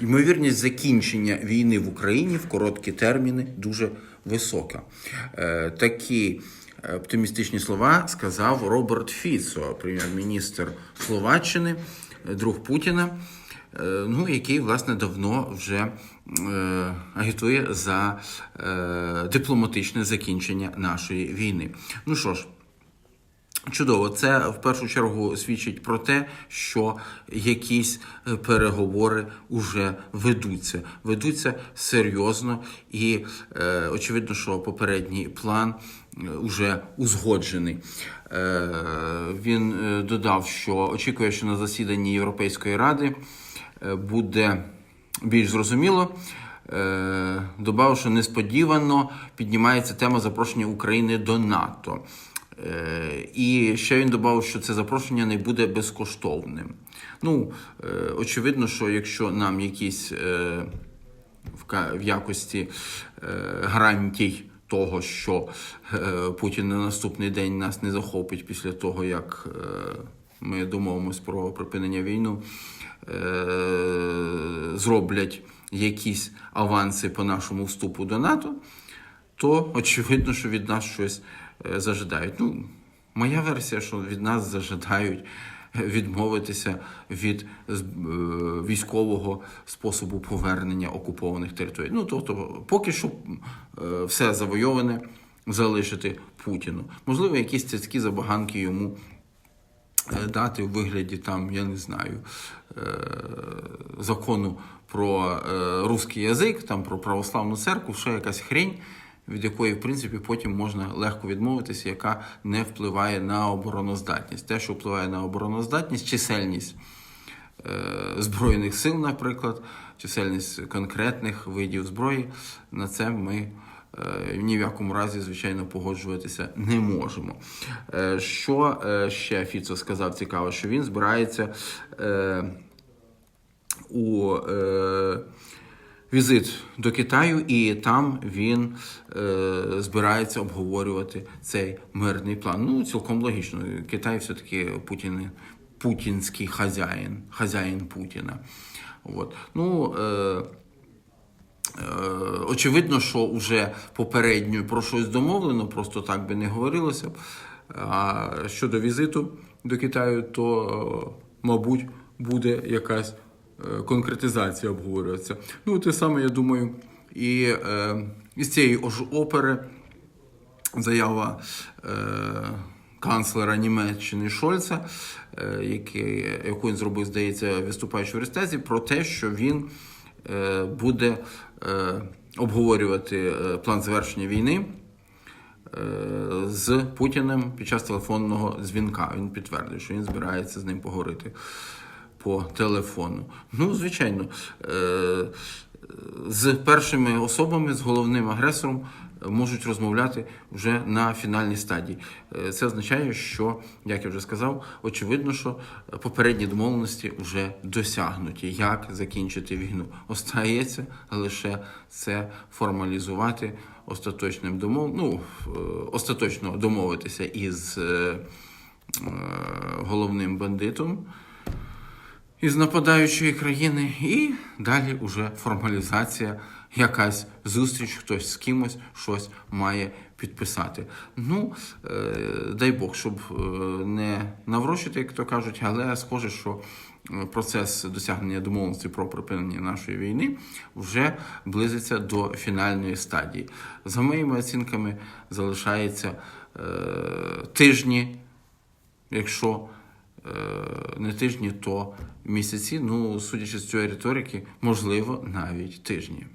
ймовірність закінчення війни в Україні в короткі терміни дуже висока. Е, Такі оптимістичні слова сказав Роберт Фіцо, прем'єр-міністр Словаччини, е, друг Путіна. е, Ну, який власне давно вже е, агітує за е, дипломатичне закінчення нашої війни. Ну що ж, Чудово, це в першу чергу свідчить про те, що якісь е, переговори вже ведуться, ведуться серйозно, і е, очевидно, що попередній план вже узгоджений. Е, він е, додав, що очікує, що на засіданні Європейської ради е, буде більш зрозуміло. Е, Добавив, що несподівано піднімається тема запрошення України до НАТО. Е, І ще він додав, що це запрошення не буде безкоштовним. Ну, е, очевидно, що якщо нам якісь е, в якості гарантій того, що Путін на наступний день нас не захопить після того, як ми домовимось про припинення війну, зроблять якісь аванси по нашому вступу до НАТО, то очевидно, що від нас щось е, зажидають. Ну, моя версія, що від нас зажидають е, відмовитися від е, військового способу повернення окупованих територій. Ну, тобто, поки що все завойоване залишити Путіну. Можливо, якісь цяцькі забаганки йому дати в вигляді там, я не знаю, закону про русський язик, там про православну церкву, ще якась хрень, від якої, в принципі, потім можна легко відмовитися, яка не впливає на обороноздатність. Те, що впливає на обороноздатність, чисельність е, Збройних сил, наприклад, чисельність конкретних видів зброї, на це ми е, ні в якому разі, звичайно, погоджуватися не можемо. Е, Що ще Фіцо сказав цікаво, що він збирається у візит до Китаю, і там він е, збирається обговорювати цей мирний план. Ну, цілком логічно. Китай все-таки Путін, путінський хазяїн, хазяїн Путіна. От. Ну, е, Е, Очевидно, що вже попередньо про щось домовлено, просто так би не говорилося. А щодо візиту до Китаю, то, е, мабуть, буде якась конкретизація обговорюватися. Ну, те саме, я думаю, і е, із цієї ж опери заява е, канцлера Німеччини Шольца, е, який, яку він зробив, здається, виступаючи в Рестезі, про те, що він е, буде е, обговорювати е, план завершення війни е, з Путіним під час телефонного дзвінка. Він підтвердив, що він збирається з ним поговорити по телефону. Ну, звичайно, е, з першими особами, з головним агресором можуть розмовляти вже на фінальній стадії. Е, Це означає, що, як я вже сказав, очевидно, що попередні домовленості вже досягнуті. Як закінчити війну? Остається лише це формалізувати остаточним домов... ну, е, остаточно домовитися із е, е, головним бандитом із нападаючої країни, і далі уже формалізація, якась зустріч, хтось з кимось щось має підписати. Ну, е, дай Бог, щоб е, не наврочити, як то кажуть, але схоже, що е, процес досягнення домовленості про припинення нашої війни вже близиться до фінальної стадії. За моїми оцінками, залишається е, тижні, якщо не тижні, то місяці. Ну, судячи з цієї риторики, можливо, навіть тижні.